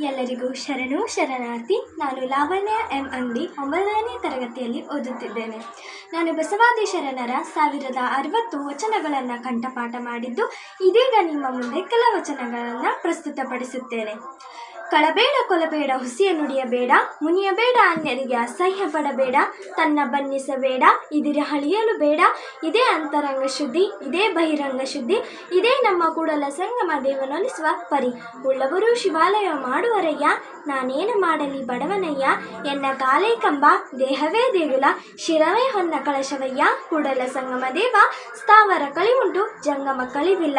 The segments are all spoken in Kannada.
ಎಲ್ಲರಿಗೂ ಶರಣು, ಶರಣಾರ್ಥಿ. ನಾನು ಲಾವಣ್ಯ ಎಂ ಅಂಗಡಿ ಒಂಬತ್ತನೇ ತರಗತಿಯಲ್ಲಿ ಓದುತ್ತಿದ್ದೇನೆ. ನಾನು ಬಸವಾದಿ ಶರಣರ ಸಾವಿರದ ಅರವತ್ತು ವಚನಗಳನ್ನು ಕಂಠಪಾಠ ಮಾಡಿದ್ದು, ಇದೀಗ ನಿಮ್ಮ ಮುಂದೆ ಕೆಲ ವಚನಗಳನ್ನು ಪ್ರಸ್ತುತಪಡಿಸುತ್ತೇನೆ. ಕಳಬೇಡ ಕೊಲಬೇಡ, ಹುಸಿಯ ನುಡಿಯಬೇಡ ಮುನಿಯಬೇಡ ಅನ್ಯರಿಗೆ ಅಸಹ್ಯ ಪಡಬೇಡ, ತನ್ನ ಬನ್ನಿಸಬೇಡ ಇದಿರ ಹಳಿಯಲು ಬೇಡ. ಇದೇ ಅಂತರಂಗ ಶುದ್ಧಿ, ಇದೇ ಬಹಿರಂಗ ಶುದ್ಧಿ, ಇದೇ ನಮ್ಮ ಕೂಡಲ ಸಂಗಮ ದೇವನೊಲಿಸುವ ಪರಿ. ಉಳ್ಳವರು ಶಿವಾಲಯ ಮಾಡುವರಯ್ಯ, ನಾನೇನು ಮಾಡಲಿ ಬಡವನಯ್ಯ? ಎನ್ನ ಕಾಲೇ ಕಂಬ, ದೇಹವೇ ದೇಗುಲ, ಶಿರವೇ ಹೊನ್ನ ಕಳಶವಯ್ಯ. ಕೂಡಲ ಸಂಗಮ ದೇವ, ಸ್ಥಾವರ ಕಳಿವುಂಟು ಜಂಗಮ ಕಳಿವಿಲ್ಲ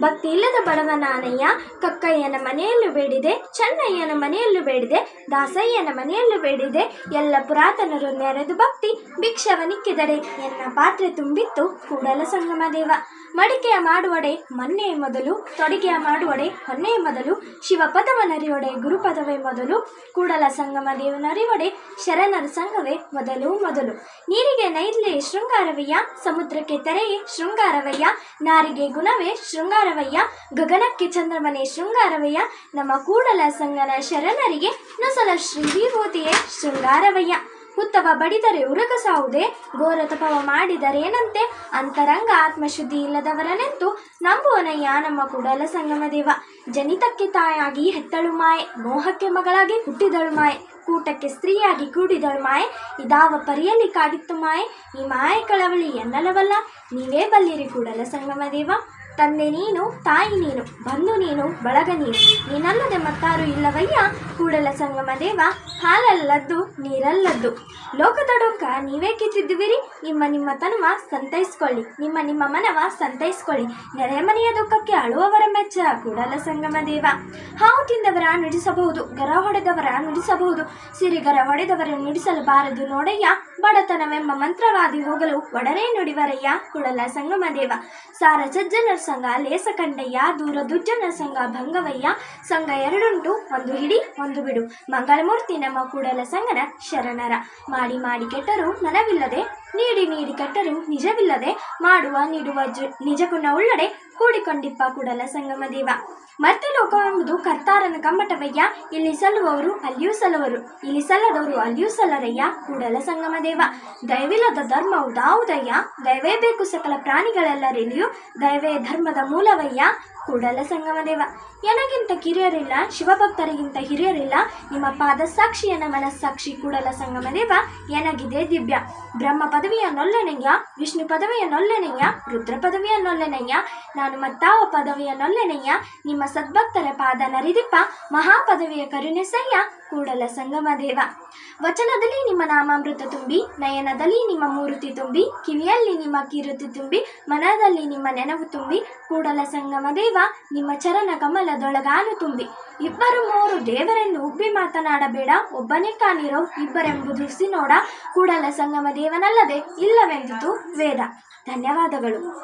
ಭಕ್ತಿ ಇಲ್ಲದ ಬಡವನಾನಯ್ಯ, ಕಕ್ಕಯ್ಯನ ಮನೆಯಲ್ಲೂ ಬೇಡಿದೆ ಚೆನ್ನಯ್ಯನ ಮನೆಯಲ್ಲೂ ಬೇಡಿದೆ, ದಾಸಯ್ಯನ ಮನೆಯಲ್ಲೂ ಬೇಡಿದೆ. ಎಲ್ಲ ಪುರಾತನರು ನೆರೆದು ಭಕ್ತಿ ಭಿಕ್ಷವನಿಕ್ಕಿದರೆ ಎನ್ನ ಪಾತ್ರೆ ತುಂಬಿತ್ತು ಕೂಡಲ ಸಂಗಮ ದೇವ. ಮಡಿಕೆಯ ಮಾಡುವಡೆ ಮೊನ್ನೆ ಮೊದಲು ತೊಡಿಗೆಯ ಮಾಡುವಡೆ ಹೊನ್ನೆ ಮೊದಲು ಶಿವಪದವನರಿವಡೆ ಗುರುಪದವೇ ಮೊದಲು, ಕೂಡಲ ಸಂಗಮ ದೇವನರಿವಡೆ ಶರಣರ ಸಂಘವೇ ಮೊದಲು ಮೊದಲು. ನೀರಿಗೆ ನೈರ್ಲೆ ಶೃಂಗಾರವಯ್ಯ, ಸಮುದ್ರಕ್ಕೆ ತೆರೆಯೇ ಶೃಂಗಾರವಯ್ಯ, ನಾರಿಗೆ ಗುಣವೇ ಶೃಂಗಾರವಯ್ಯ, ಗಗನಕ್ಕೆ ಚಂದ್ರಮನೆ ಶೃಂಗಾರವಯ್ಯ, ನಮ್ಮ ಕೂಡಲ ಸಂಗನ ಶರಣರಿಗೆ ನುಸಲ ಶ್ರೀ ವಿಭೂತಿಯೇ ಶೃಂಗಾರವಯ್ಯ. ಹುತ್ತವ ಬಡಿದರೆ ಉರಗ ಸಾವುದೇ, ಘೋರ ತಪವ ಮಾಡಿದರೇನಂತೆ? ಅಂತರಂಗ ಆತ್ಮಶುದ್ಧಿ ಇಲ್ಲದವರನೆಂತು ನಂಬುವನಯ್ಯ ನಮ್ಮ ಕೂಡಲ ಸಂಗಮ ದೇವ. ಜನಿತಕ್ಕೆ ತಾಯಾಗಿ ಹೆತ್ತಳು ಮಾಯೆ, ಮೋಹಕ್ಕೆ ಮಗಳಾಗಿ ಹುಟ್ಟಿದಳು ಮಾಯೆ, ಕೂಟಕ್ಕೆ ಸ್ತ್ರೀಯಾಗಿ ಕೂಡಿದಳು ಮಾಯೆ, ಇದಾವ ಪರಿಯಲ್ಲಿ ಕಾಡಿತ್ತು ಮಾಯೆ, ಈ ಮಾಯೆ ಕಳವಳಿ ಎನ್ನಲವಲ್ಲ, ನೀವೇ ಬಲ್ಲಿರಿ ಕೂಡಲ ಸಂಗಮ ದೇವ. ತಂದೆ ನೀನು, ತಾಯಿ ನೀನು, ಬಂಧು ನೀನು, ಬಳಗ ನೀನು. ನೀನಲ್ಲದೆ ಮತ್ತಾರು ಇಲ್ಲವಯ್ಯ? ಕೂಡಲ ಸಂಗಮ ದೇವ, ಹಾಲಲ್ಲದ್ದು, ನೀರಲ್ಲದ್ದು. ಲೋಕದೊಡೊಂಕ ನೀವೇ ಕಿತ್ತಿದ್ದುವಿರಿ? ನಿಮ್ಮ ನಿಮ್ಮ ತನುವ ಸಂತೈಸ್ಕೊಳ್ಳಿ. ನಿಮ್ಮ ನಿಮ್ಮ ಮನವ ಸಂತೈಸ್ಕೊಳ್ಳಿ. ನೆರೆಮನೆಯ ದುಃಖಕ್ಕೆ ಅಳುವವರ ಮೆಚ್ಚ, ಕೂಡಲ ಸಂಗಮ ದೇವ. ಹಾವು ತಿಂದವರ ನುಡಿಸಬಹುದು, ಗರ ಹೊಡೆದವರ ನುಡಿಸಬಹುದು. ಸಿರಿಗರ ಹೊಡೆದವರ ನುಡಿಸಲಬಾರದು ನೋಡಯ್ಯ. ಬಡತನವೆಂಬ ಮಂತ್ರವಾದಿ ಹೋಗಲು ಒಡನೆ ನುಡಿವರಯ್ಯ ಕುಳಲ ಸಂಗಮ ದೇವ. ಸಾರ ಸಂಘ ಲೇಸ ಕಂಡಯ್ಯ ದೂರ ದುರ್ಜನರ ಸಂಘ, ಭಂಗವಯ್ಯ ಸಂಘ ಎರಡುಂಟು. ಒಂದು ಹಿಡಿ, ಒಂದು ಬಿಡು. ಮಂಗಳಮೂರ್ತಿ ನಮ್ಮ ಕೂಡಲ ಸಂಘನ ಶರಣರ. ಮಾಡಿ ಮಾಡಿ ಕೆಟ್ಟರು ಮನವಿಲ್ಲದೆ ನೀಡಿ ನೀಡಿ ಕಟ್ಟರು ನಿಜವಿಲ್ಲದೆ ಮಾಡುವ ನೀಡುವ ಜ ನಿಜಗುಣ ಉಳ್ಳಡೆ ಕೂಡಿಕೊಂಡಿಪ್ಪ ಕೂಡಲ ಸಂಗಮ ದೇವ ಲೋಕವೆಂಬುದು ಕರ್ತಾರನ ಕಮ್ಮಟವಯ್ಯ ಇಲ್ಲಿ ಸಲ್ಲುವವರು ಅಲ್ಲಿಯೂ ಸಲ್ಲುವರು. ಇಲ್ಲಿ ಸಲ್ಲದವರು ಅಲ್ಲಿಯೂ ಸಲ್ಲರಯ್ಯ ಕೂಡಲ ಸಂಗಮ ದೇವ ದಯವಿಲ್ಲದ ಧರ್ಮವು ದಾವುದಯ್ಯ. ದಯವೇ ಬೇಕು ಸಕಲ ಪ್ರಾಣಿಗಳೆಲ್ಲರಲ್ಲಿಯೂ. ದಯವೇ ಧರ್ಮದ ಮೂಲವಯ್ಯ ಕೂಡಲ ಸಂಗಮ ದೇವ ನನಗಿಂತ ಕಿರಿಯರಿಲ್ಲ, ಶಿವಭಕ್ತರಿಗಿಂತ ಹಿರಿಯರಿಲ್ಲ. ನಿಮ್ಮ ಪಾದ ಸಾಕ್ಷಿಯನ ಮನಸ್ಸಾಕ್ಷಿ ಕೂಡಲ ಸಂಗಮ ದೇವ ಎನಗಿದೆ ದಿವ್ಯ. ಬ್ರಹ್ಮ ಪದವಿಯ ನೊಲ್ಲೆನಯ್ಯ ವಿಷ್ಣು ಪದವಿಯ ನೊಲ್ಲೆನಯ್ಯ ರುದ್ರ ಪದವಿಯ ನೊಲ್ಲೆನಯ್ಯ ನಾನು ಮತ್ತಾವ ಪದವಿಯ ನೊಲ್ಲೆನಯ್ಯ ನಿಮ್ಮ ಸದ್ಭಕ್ತರ ಪಾದ ನರಿದಿಪ್ಪ ಮಹಾಪದವಿಯ ಕರುಣೆಸಯ್ಯ ಕೂಡಲ ಸಂಗಮ ದೇವ. ವಚನದಲ್ಲಿ ನಿಮ್ಮ ನಾಮಾಮೃತ ತುಂಬಿ, ನಯನದಲ್ಲಿ ನಿಮ್ಮ ಮೂರುತಿ ತುಂಬಿ, ಕಿವಿಯಲ್ಲಿ ನಿಮ್ಮ ಕಿರುತಿ ತುಂಬಿ, ಮನದಲ್ಲಿ ನಿಮ್ಮ ನೆನವು ತುಂಬಿ, ಕೂಡಲ ಸಂಗಮ ದೇವ, ನಿಮ್ಮ ಚರಣ ಕಮಲದೊಳಗಾನು ತುಂಬಿ. ಇಬ್ಬರು ಮೂರು ದೇವರನ್ನು ಉಬ್ಬಿ ಮಾತನಾಡಬೇಡ, ಒಬ್ಬನೇ ಕಾಣಿರೋ ಇಬ್ಬರೆಂಬುದು ನೋಡ, ಕೂಡಲ ಸಂಗಮ ದೇವನಲ್ಲದೆ ಇಲ್ಲವೆಂದಿತು ವೇದ. ಧನ್ಯವಾದಗಳು.